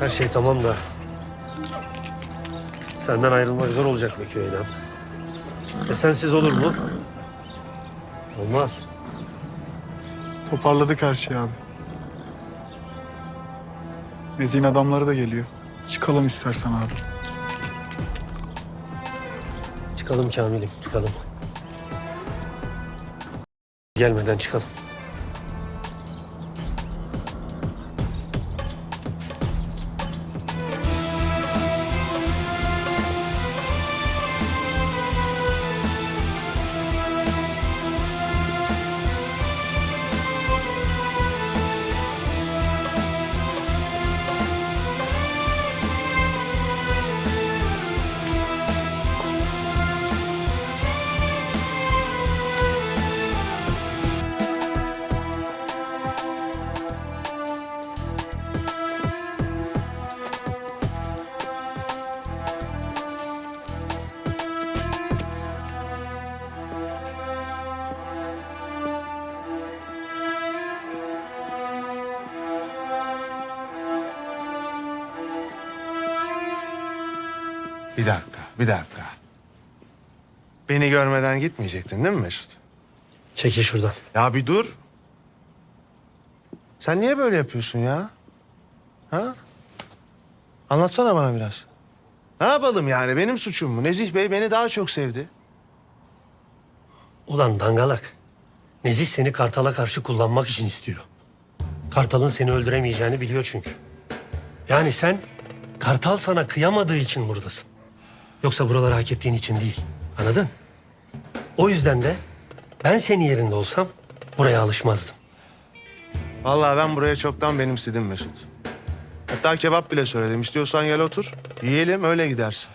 Her şey tamam da... Senden ayrılmak zor olacak be köyden. E sensiz olur mu? Olmaz. Toparladık her şeyi abi. Nezih'in adamları da geliyor. Çıkalım istersen abi. Çıkalım Kamil'im, çıkalım. Gelmeden çıkalım. Bir dakika. Beni görmeden gitmeyecektin değil mi Mesut? Çekil şuradan. Ya bir dur. Sen niye böyle yapıyorsun ya? Ha? Anlatsana bana biraz. Ne yapalım yani? Benim suçum mu? Nezih Bey beni daha çok sevdi. Ulan dangalak. Nezih seni Kartal'a karşı kullanmak için istiyor. Kartal'ın seni öldüremeyeceğini biliyor çünkü. Yani sen Kartal sana kıyamadığı için buradasın. Yoksa buraları hak ettiğin için değil. Anladın? O yüzden de ben senin yerinde olsam buraya alışmazdım. Vallahi ben buraya çoktan benimsedim Mesut. Hatta kebap bile söyledim. İstiyorsan gel otur. Yiyelim öyle gidersin.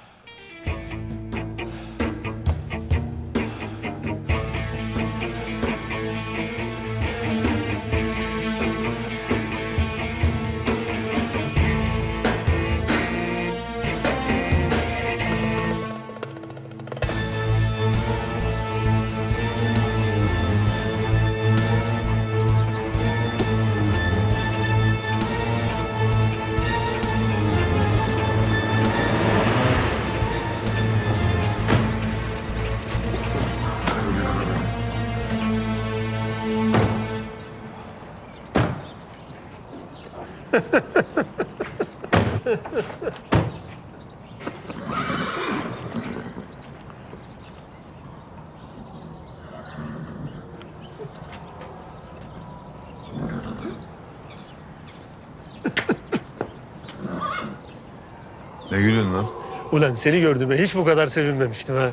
Ne gülüyorsun lan? Ulan seni gördüğüme hiç bu kadar sevinmemiştim ha.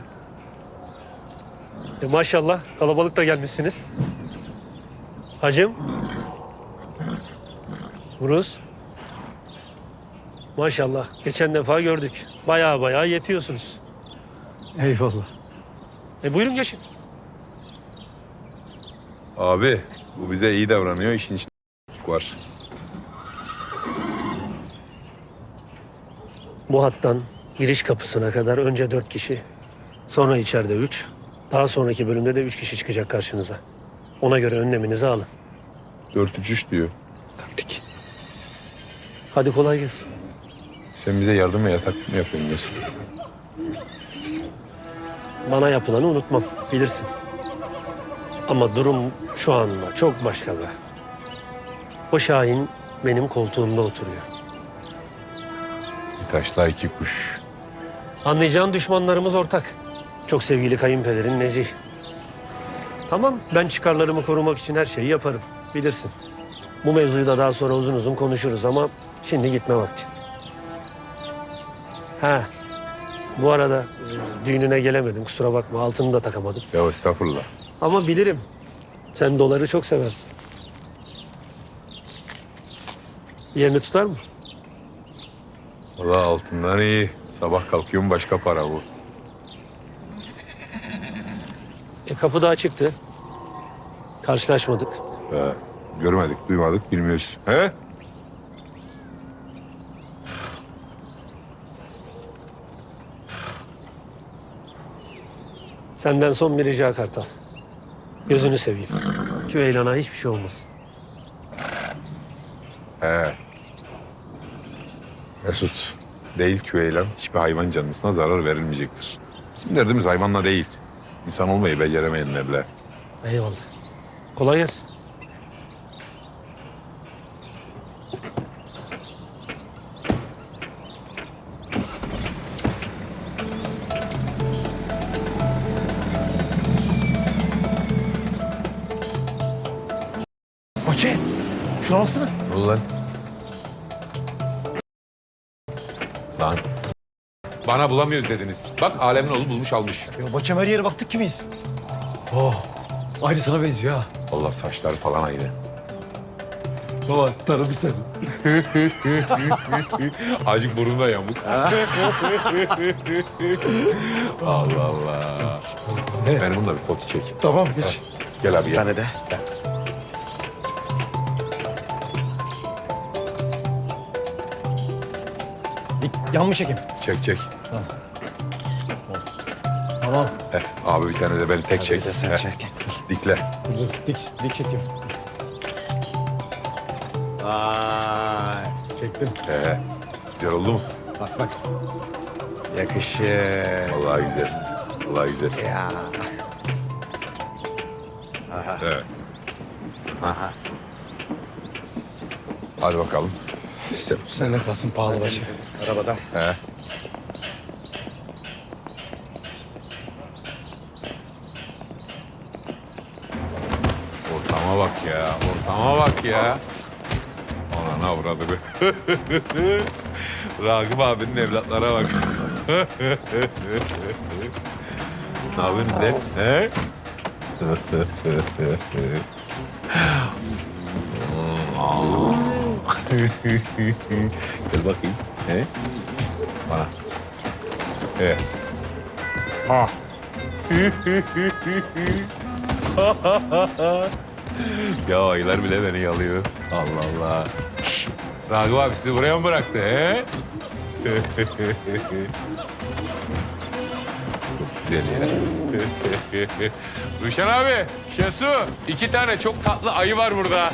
E maşallah kalabalık da gelmişsiniz. Hacım. Buruz. Maşallah geçen defa gördük. Bayağı bayağı yetiyorsunuz. Eyvallah. E buyurun geçin. Abi bu bize iyi davranıyor. işin içinde var. Bu hattan giriş kapısına kadar önce dört kişi, sonra içeride üç, daha sonraki bölümde de üç kişi çıkacak karşınıza. Ona göre önleminizi alın. 4-3-3 diyor. Taktik. Hadi kolay gelsin. Sen bize yardım ve yatak mı yapıyorsun Mesut? Bana yapılanı unutmam, bilirsin. Ama durum şu anda çok başka be. O Şahin benim koltuğumda oturuyor. Taşla iki kuş. Anlayacağın düşmanlarımız ortak. Çok sevgili kayınpederin Nezih. Tamam, ben çıkarlarımı korumak için her şeyi yaparım. Bilirsin. Bu mevzuyu da daha sonra uzun uzun konuşuruz ama şimdi gitme vakti. Ha, bu arada e, düğününe gelemedim kusura bakma altını da takamadım. Ya estağfurullah. Ama bilirim. Sen doları çok seversin. Yerini tutar mı? Valla altından iyi. Sabah kalkıyorum başka para bu. E kapı daha çıktı. Karşılaşmadık. He, görmedik, duymadık, bilmiyoruz. He? Senden son bir rica Kartal. Gözünü seveyim. Küveylana hiçbir şey olmasın. He. Mesut, değil küveyle hiçbir hayvan canlısına zarar verilmeyecektir. Bizim derdimiz hayvanla değil. İnsan olmayı beceremeyenlerle. Eyvallah. Kolay gelsin. Bahçe. Şuna baksana. Ne oldu lan? Lan. Bana bulamıyoruz dediniz. Bak alemin oğlu bulmuş almış. Ya Bahçem her yere baktık ki biz. Oh, aynı sana benziyor ha. Allah saçları falan aynı. Baba tanıdı seni. Acık burnu da yamuk. Allah Allah. Ben bununla bir foto çek. Tamam geç. Gel abi Bir gel. tane de. Dik, yan mı çekeyim? Çek çek. Tamam. Heh, abi bir tane de ben tek çek. Bir de sen Heh, çek. Dikle. Dur, dur, dik, dik çekeyim. Vay. Çektim. Ee, güzel oldu mu? Bak bak. Yakışır. Vallahi güzel. Vallahi güzel. Ya. Evet. Aha. Hadi bakalım. Sen, Sen kalsın pahalı başı. Arabada. He. Ortama bak ya, ortama bak ya. Anana uğradı be. Ragıp abinin evlatlara bak. ne yapıyorsunuz de? He? Gel bakayım. He? Bana. Evet. ya ayılar bile beni yalıyor. Allah Allah. Ragıp abi sizi buraya mı bıraktı he? Rüşen abi, Şesu. iki tane çok tatlı ayı var burada.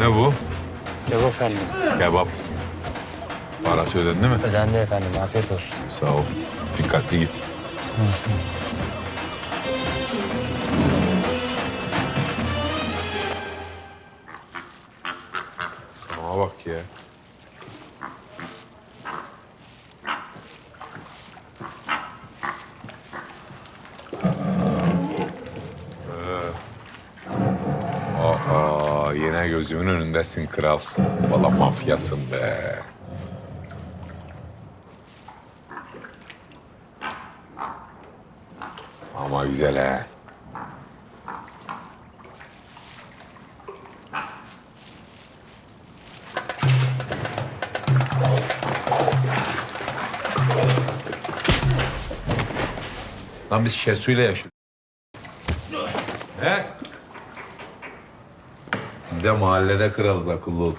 Ne bu? Yok efendim. Kebap. Parası ödedin değil mi? Ödendi efendim. Afiyet olsun. Sağ ol. Dikkatli git. Ama bak ya. Ee, Aa, yine gözümün önündesin kral. Valla mafyasın be. Ama güzel he. Lan biz Şesu'yla yaşıyoruz. He? Biz de mahallede kralız akıllı ol.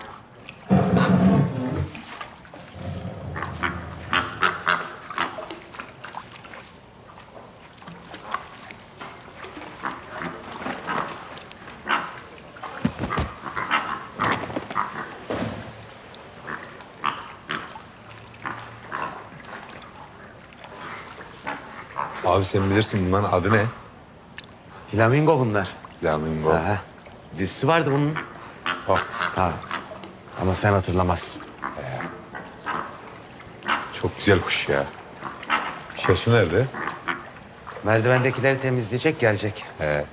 Sen bilirsin bunların adı ne? Flamingo bunlar. Flamingo. Aha. Dizisi vardı bunun. Bak Ha. Ama sen hatırlamazsın. çok güzel kuş ya. Şesu nerede? Merdivendekileri temizleyecek gelecek. He.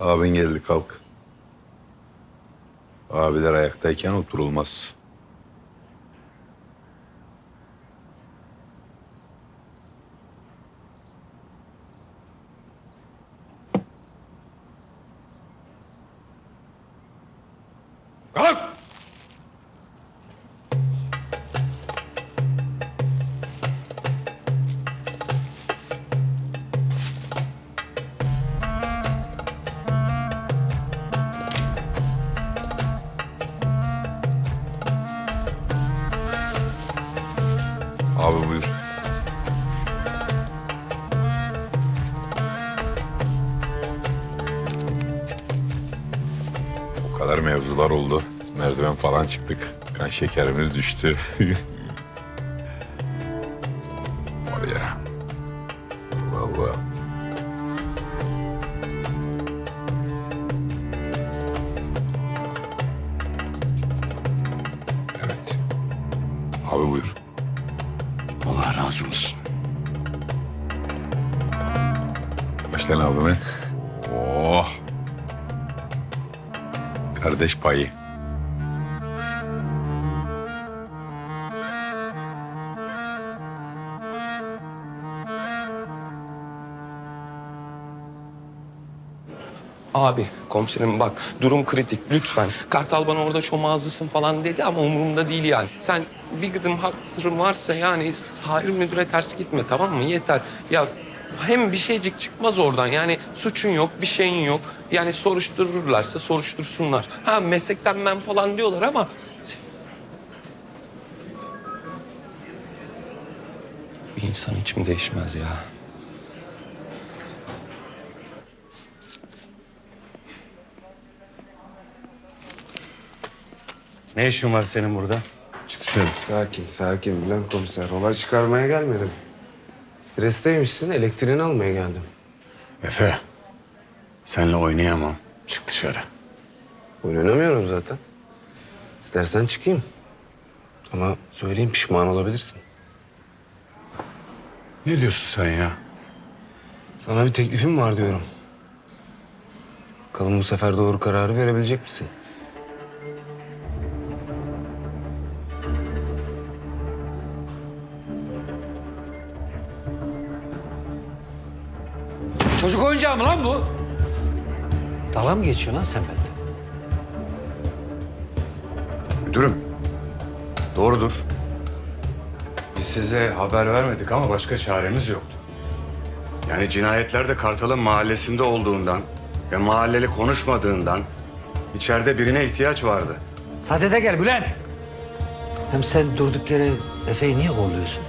Abin geldi kalk. Abiler ayaktayken oturulmaz. Falan çıktık. Kan şekerimiz düştü. Var ya. Vallahi. Evet. Abi buyur. Allah razı olsun. Aç lan ağzını. Oh. Kardeş payı. Abi komiserim bak durum kritik lütfen. Kartal bana orada şomazlısın falan dedi ama umurumda değil yani. Sen bir gıdım hatırın varsa yani sahil müdüre ters gitme tamam mı? Yeter. Ya hem bir şeycik çıkmaz oradan yani suçun yok bir şeyin yok. Yani soruştururlarsa soruştursunlar. Ha meslekten ben falan diyorlar ama... Bir insan hiç mi değişmez ya? Ne işin var senin burada? Sakin, sakin Bülent komiser. Olay çıkarmaya gelmedim. Stresteymişsin, elektriğini almaya geldim. Efe, senle oynayamam. Çık dışarı. Oynamıyorum zaten. İstersen çıkayım. Ama söyleyeyim pişman olabilirsin. Ne diyorsun sen ya? Sana bir teklifim var diyorum. Bakalım bu sefer doğru kararı verebilecek misin? Çocuk oyuncağı mı lan bu? Dalga mı geçiyorsun lan sen benimle? Müdürüm, doğrudur. Biz size haber vermedik ama başka çaremiz yoktu. Yani cinayetler de Kartal'ın mahallesinde olduğundan ve mahalleli konuşmadığından içeride birine ihtiyaç vardı. Sadede gel Bülent. Hem sen durduk yere Efe'yi niye kolluyorsun?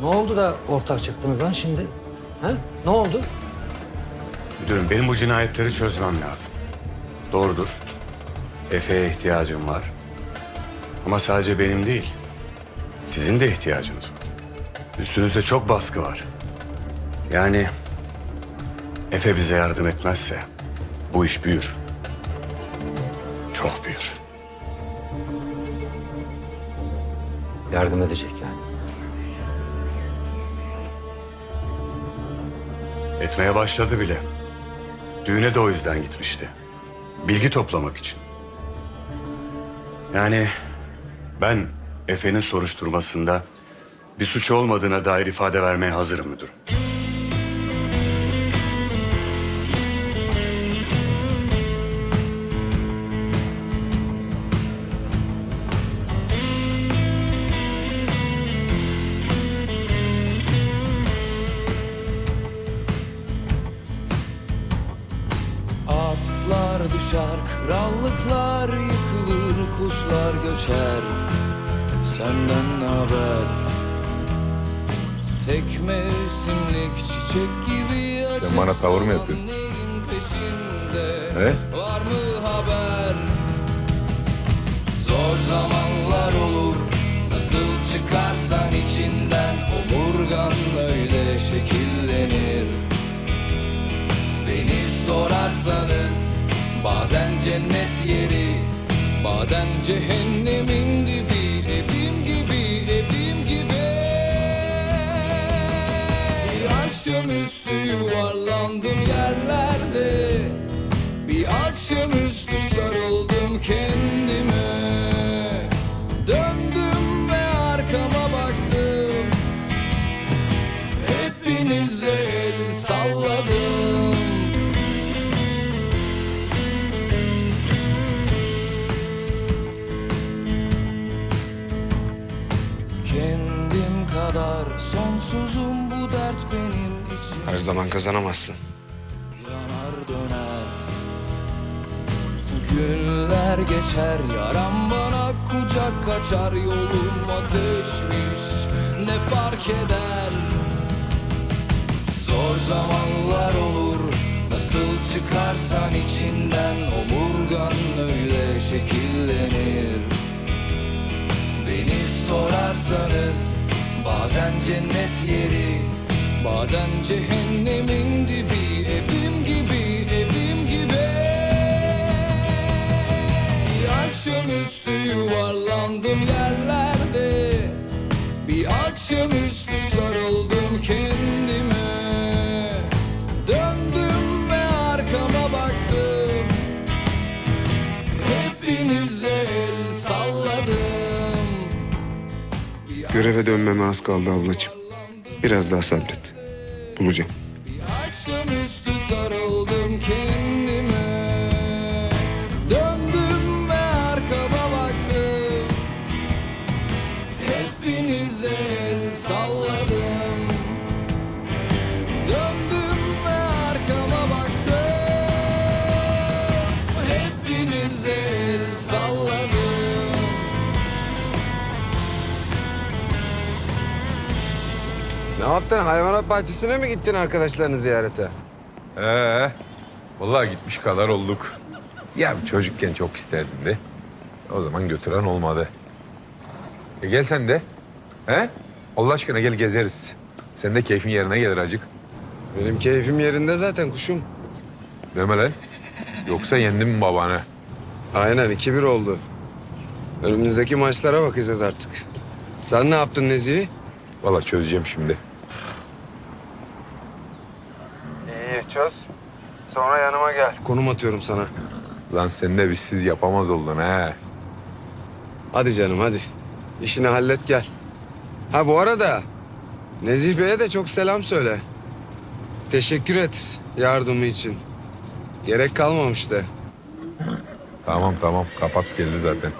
Ne oldu da ortak çıktınız lan şimdi? Ha? Ne oldu? Müdürüm benim bu cinayetleri çözmem lazım. Doğrudur. Efe'ye ihtiyacım var. Ama sadece benim değil. Sizin de ihtiyacınız var. Üstünüzde çok baskı var. Yani Efe bize yardım etmezse bu iş büyür. Çok büyür. Yardım edecek Etmeye başladı bile. Düğüne de o yüzden gitmişti. Bilgi toplamak için. Yani ben Efe'nin soruşturmasında bir suç olmadığına dair ifade vermeye hazırım müdürüm. Tavır mı yapıyorsun? He? Var mı haber? Zor zamanlar olur, nasıl çıkarsan içinden omurgan öyle şekillenir. Beni sorarsanız bazen cennet yeri Bazen cehennemin dibi Evim akşamüstü yuvarlandım yerlerde. Bir akşamüstü sarıldım kendime. Döndüm ve arkama baktım. Hepinize el salladım. Kendim kadar sonsuzum bu dert benim Her zaman kazanamazsın. yanar döner. Günler geçer yaram bana kucak açar Yolum ateşmiş ne fark eder? Zor zamanlar olur Nasıl çıkarsan içinden Omurgan öyle şekillenir. Beni sorarsanız Bazen cennet yeri Bazen cehennemin dibi Evim gibi, evim gibi. Bir akşamüstü yuvarlandım yerlerde. Bir akşamüstü sarıldım kendime. Döndüm ve arkama baktım. Hepinize el salladım. Göreve dönmeme az kaldı ablacığım. Biraz daha sabret. Bulacağım. Ne yaptın? Hayvanat bahçesine mi gittin arkadaşlarını ziyarete? Ee, vallahi gitmiş kadar olduk. Ya çocukken çok isterdim de. O zaman götüren olmadı. E gel sen de. He? Allah aşkına gel gezeriz. Sen de keyfin yerine gelir acık. Benim keyfim yerinde zaten kuşum. Deme lan. Yoksa yendim mi babanı? Aynen 2-1 oldu. Önümüzdeki maçlara bakacağız artık. Sen ne yaptın Nezih'i? Vallahi çözeceğim şimdi. İyi çöz. Sonra yanıma gel. Konum atıyorum sana. Lan sen de bizsiz yapamaz oldun he. Hadi canım hadi. İşini hallet gel. Ha bu arada Nezih Bey'e de çok selam söyle. Teşekkür et yardımı için. Gerek kalmamıştı. Tamam tamam kapat geldi zaten.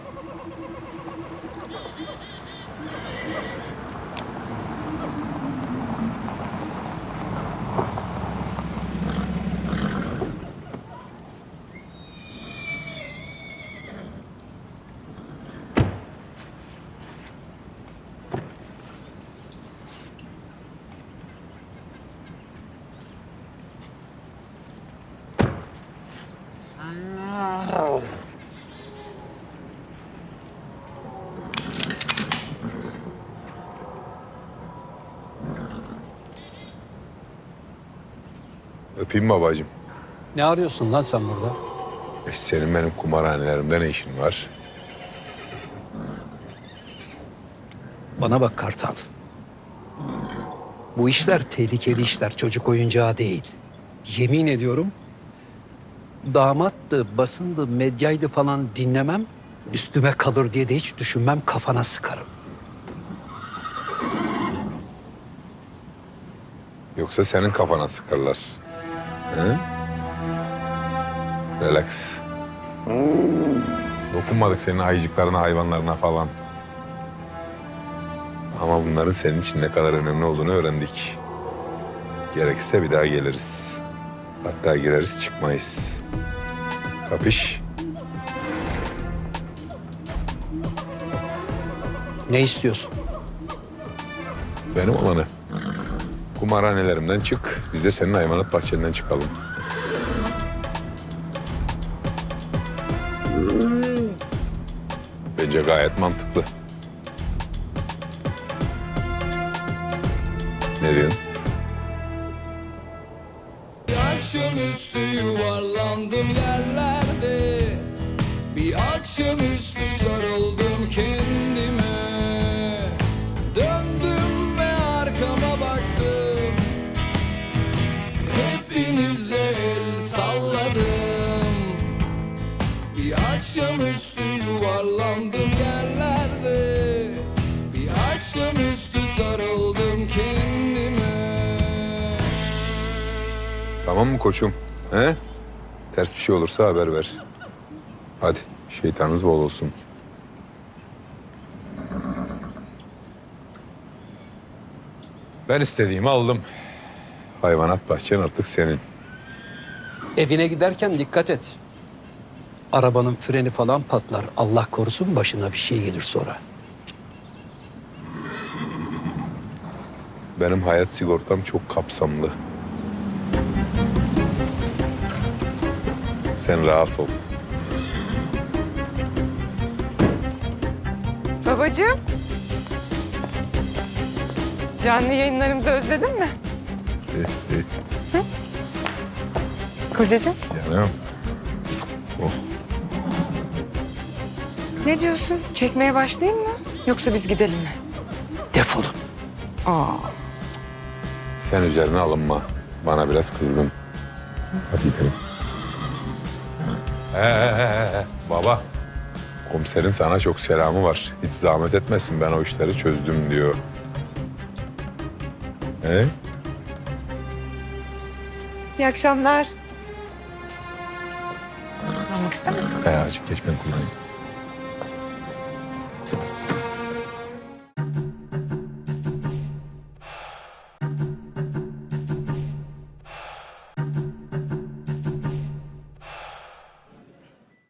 Öpeyim babacığım. Ne arıyorsun lan sen burada? E, senin benim kumarhanelerimde ne işin var? Bana bak Kartal. Bu işler tehlikeli işler, çocuk oyuncağı değil. Yemin ediyorum damattı, basındı, medyaydı falan dinlemem. Üstüme kalır diye de hiç düşünmem, kafana sıkarım. Yoksa senin kafana sıkarlar. He? Relax. Dokunmadık senin ayıcıklarına, hayvanlarına falan. Ama bunların senin için ne kadar önemli olduğunu öğrendik. Gerekirse bir daha geliriz. Hatta gireriz çıkmayız. Kapış? Ne istiyorsun? Benim olanı. Kumarhanelerimden çık. Biz de senin hayvanat bahçenden çıkalım. Bence gayet mantıklı. Ne diyorsun? akşamüstü yuvarlandım yerlerde. Bir akşamüstü sarıldım kendime. Döndüm ve arkama baktım. Hepinize el salladım. Bir akşamüstü yuvarlandım Tamam mı koçum? He? Ters bir şey olursa haber ver. Hadi şeytanınız bol olsun. Ben istediğimi aldım. Hayvanat bahçen artık senin. Evine giderken dikkat et. Arabanın freni falan patlar. Allah korusun başına bir şey gelir sonra. Benim hayat sigortam çok kapsamlı. Sen rahat ol. Babacığım. Canlı yayınlarımızı özledin mi? Eh, eh, Kocacığım. Canım. Ne diyorsun? Çekmeye başlayayım mı? Yoksa biz gidelim mi? Defolun. Aa. Sen üzerine alınma. Bana biraz kızgın. Hadi gidelim. Ee, baba. Komiserin sana çok selamı var. Hiç zahmet etmesin ben o işleri çözdüm diyor. He? İyi akşamlar. Almak ister misin? He, açık geç ben kullanayım.